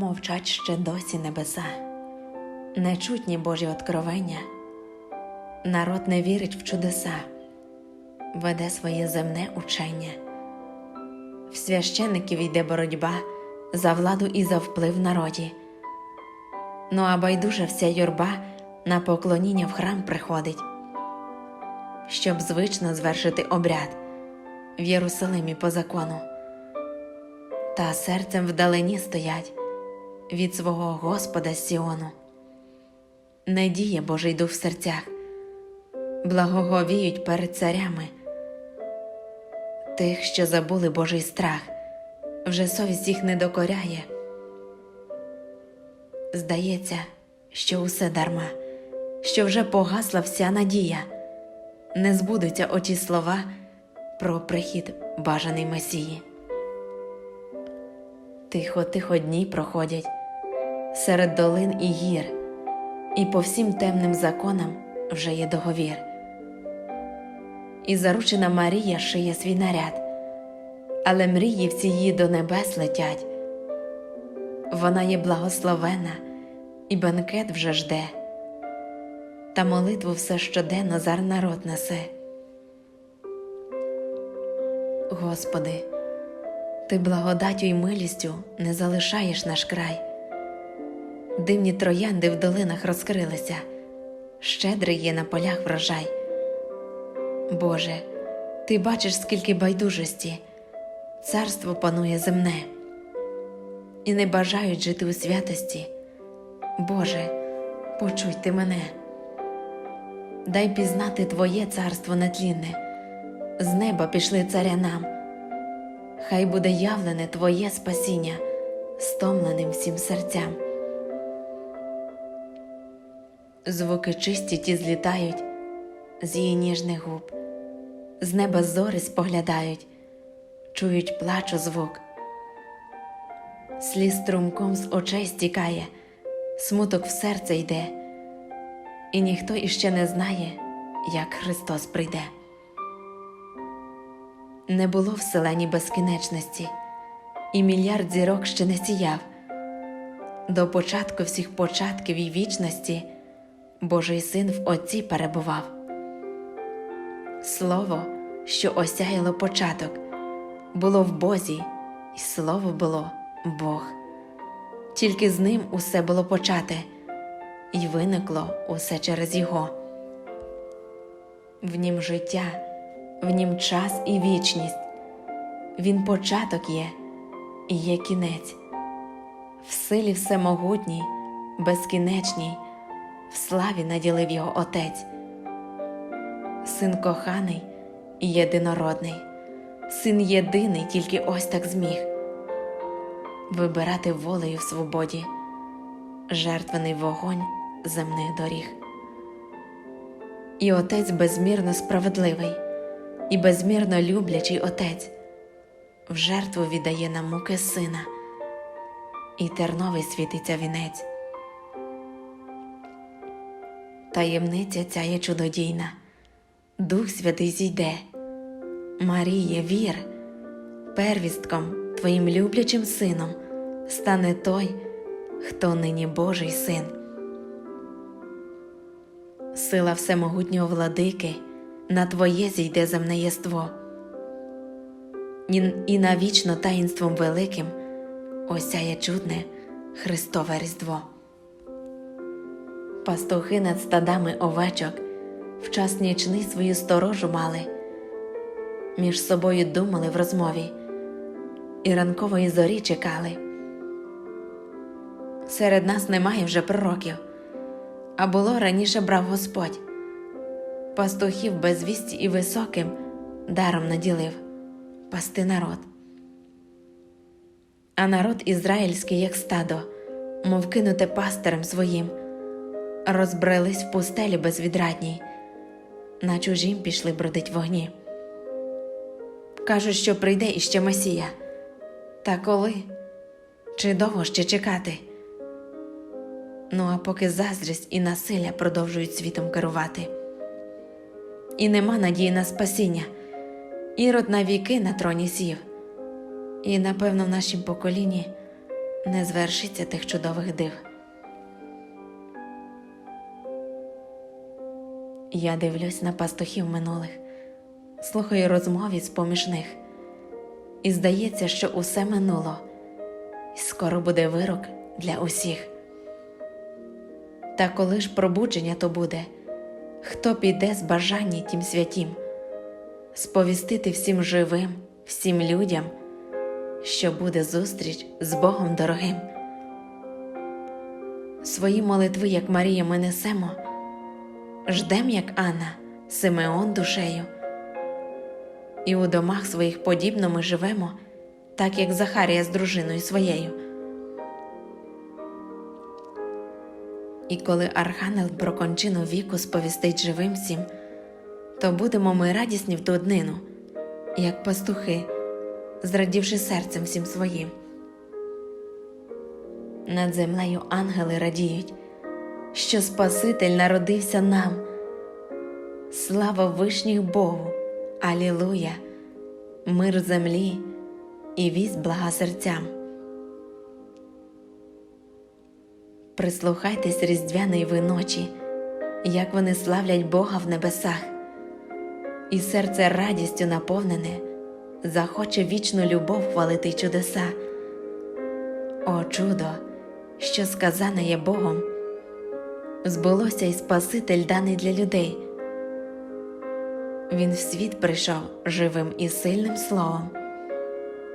Мовчать ще досі небеса, нечутні Божі откровення, народ не вірить в чудеса, веде своє земне учення. В священиків йде боротьба за владу і за вплив народі. Ну а байдуже вся юрба на поклоніння в храм приходить, щоб звично звершити обряд в Єрусалимі по закону, та серцем вдалині стоять від свого Господа Сіону. Не діє Божий дух в серцях, благоговіють перед царями. Тих, що забули Божий страх, вже совість їх не докоряє. Здається, що усе дарма, що вже погасла вся надія, не збудуться оті слова про прихід бажаний Месії. Тихо, тихо дні проходять серед долин і гір, і по всім темним законам вже є договір. І заручена Марія шиє свій наряд, але мрії всі її до небес летять. Вона є благословена, і бенкет вже жде, та молитву все щоденно зар народ несе. Господи, Ти благодаттю й милістю не залишаєш наш край. Дивні троянди в долинах розкрилися, щедрий є на полях врожай. Боже, ти бачиш, скільки байдужості, царство панує земне, і не бажають жити у святості. Боже, почуй ти мене, дай пізнати Твоє царство нетлінне, з неба пішли царя нам, хай буде явлене Твоє спасіння, стомленим всім серцям. Звуки чисті ті злітають з її ніжних губ, з неба зори споглядають, чують плачу звук. Сліз струмком з очей стікає, смуток в серце йде, і ніхто іще не знає, як Христос прийде. Не було в селені безкінечності, і мільярд зірок ще не сіяв. До початку всіх початків і вічності Божий син в Отці перебував. Слово, що осяяло початок, було в Бозі, і слово було Бог. Тільки з ним усе було почате, і виникло усе через Його. В нім життя, в нім час і вічність. Він початок є і є кінець, в силі всемогутній, безкінечній, в славі наділив його Отець. Син коханий і єдинородний, син єдиний, тільки ось так зміг вибирати волею в свободі, жертвений вогонь земних доріг. І отець безмірно справедливий, і безмірно люблячий отець в жертву віддає на муки сина, і терновий світиться вінець. Таємниця ця є чудодійна, Дух Святий зійде, Маріє, вір, первістком твоїм люблячим сином стане той, хто нині Божий син. Сила всемогутнього владики на Твоє зійде земне єство, і, навічно таїнством великим осяє чудне Христове Різдво. Пастухи над стадами овечок в час нічний свою сторожу мали, між собою думали в розмові і ранкової зорі чекали. Серед нас немає вже пророків, а було раніше брав Господь, пастухів без вісті і високим даром наділив пасти народ. А народ ізраїльський, як стадо, мов кинуте пастирем своїм, розбрелись в пустелі безвідрадній, на чужім пішли бродить вогні. Кажуть, що прийде іще Месія. Та коли? Чи довго ще чекати? Ну а поки заздрість і насилля продовжують світом керувати. І нема надії на спасіння, ірод на віки на троні сів, і, напевно, в нашім поколінні не звершиться тих чудових див. Я дивлюсь на пастухів минулих, слухаю розмови з поміж них, і здається, що усе минуло, і скоро буде вирок для усіх. Та коли ж пробудження то буде, хто піде з бажання тім святім, сповістити всім живим, всім людям, що буде зустріч з Богом дорогим. Свої молитви, як Марія, ми несемо, ждем, як Анна, Симеон душею. І у домах своїх подібно ми живемо, так як Захарія з дружиною своєю. І коли архангел про кончину віку сповістить живим всім, то будемо ми радісні в ту як пастухи, зрадівши серцем всім своїм. Над землею ангели радіють, що Спаситель народився нам. Слава вишніх Богу, Алілуя, мир землі і вість блага серцям. Прислухайтесь різдвяної ви ночі, як вони славлять Бога в небесах, і серце радістю наповнене, захоче вічну любов хвалити чудеса. О чудо, що сказане є Богом, збулося й Спаситель даний для людей. Він в світ прийшов живим і сильним словом,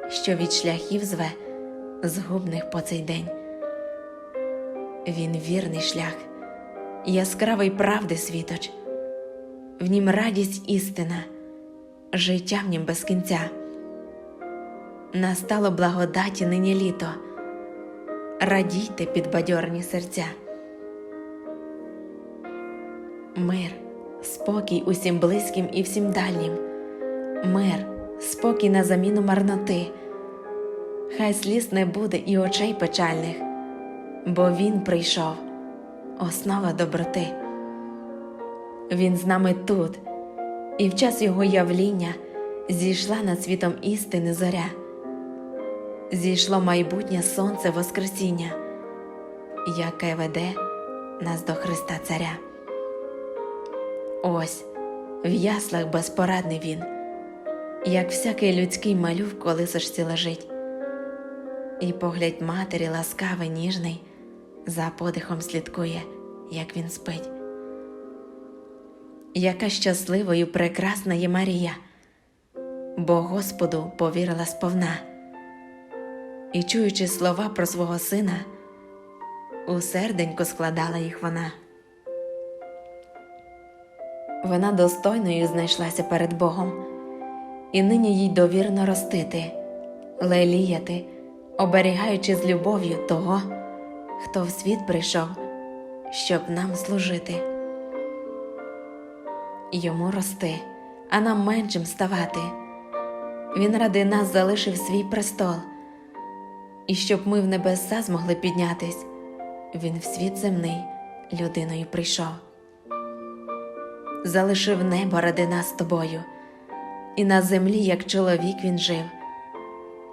що від шляхів зве згубних по цей день. Він вірний шлях, яскравий правди світоч, в нім радість істина, життя в нім без кінця. Настало благодаті нині літо, радійте підбадьорні серця. Мир, спокій усім близьким і всім дальнім, мир, спокій на заміну марноти, хай сліз не буде і очей печальних бо Він прийшов, основа доброти. Він з нами тут, і в час Його явління зійшла над світом істини зоря, зійшло майбутнє сонце Воскресіння, яке веде нас до Христа Царя. Ось в яслах безпорадний він, як всякий людський малюк в колисочці лежить, і поглядь матері ласкавий ніжний за подихом слідкує, як він спить. Яка щасливою прекрасна є Марія, бо Господу повірила сповна, і, чуючи слова про свого сина, у серденько складала їх вона. Вона достойною знайшлася перед Богом, і нині їй довірно ростити, леліяти, оберігаючи з любов'ю того хто в світ прийшов, щоб нам служити. Йому рости, а нам меншим ставати. Він ради нас залишив свій престол, і щоб ми в небеса змогли піднятись, він в світ земний людиною прийшов, залишив небо ради нас з тобою, і на землі, як чоловік, він жив,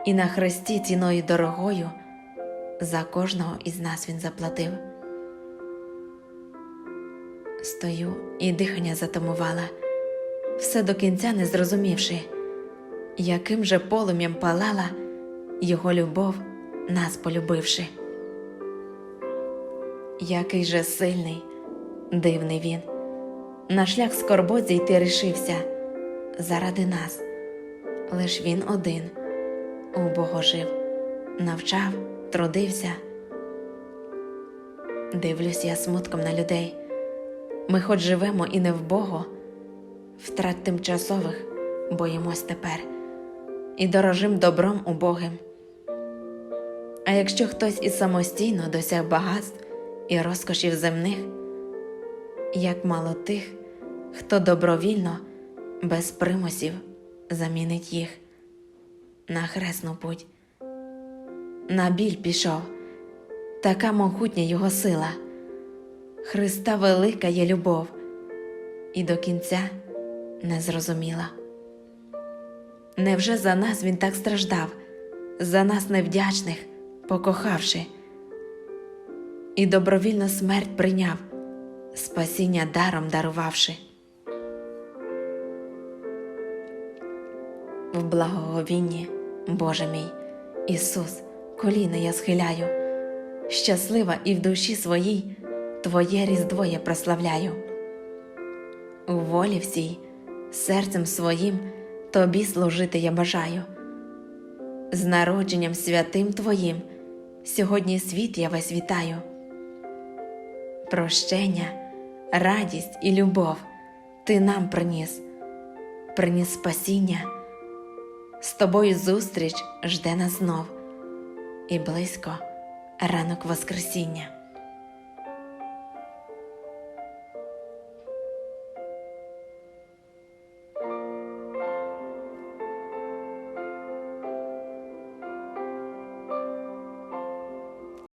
і на хресті ціною дорогою за кожного із нас він заплатив. Стою і дихання затамувала, все до кінця не зрозумівши, яким же полум'ям палала його любов, нас полюбивши. Який же сильний, дивний він, на шлях скорбот зійти рішився заради нас, лиш він один у Бога жив, навчав трудився. Дивлюсь я смутком на людей. Ми хоч живемо і не в Богу, втрат тимчасових боїмось тепер і дорожим добром убогим. А якщо хтось і самостійно досяг багатств і розкошів земних, як мало тих, хто добровільно, без примусів замінить їх. На хресну путь. На біль пішов, така могутня його сила, Христа велика є любов, і до кінця не зрозуміла. Невже за нас Він так страждав, за нас невдячних покохавши, і добровільно смерть прийняв, спасіння даром дарувавши. В благоговінні, Боже мій, Ісус, коліна я схиляю, щаслива і в душі своїй Твоє різдво я прославляю. У волі всій, серцем своїм Тобі служити я бажаю. З народженням святим Твоїм сьогодні світ я весь вітаю. Прощення, радість і любов Ти нам приніс, приніс спасіння. З тобою зустріч жде нас знов, і близько ранок Воскресіння.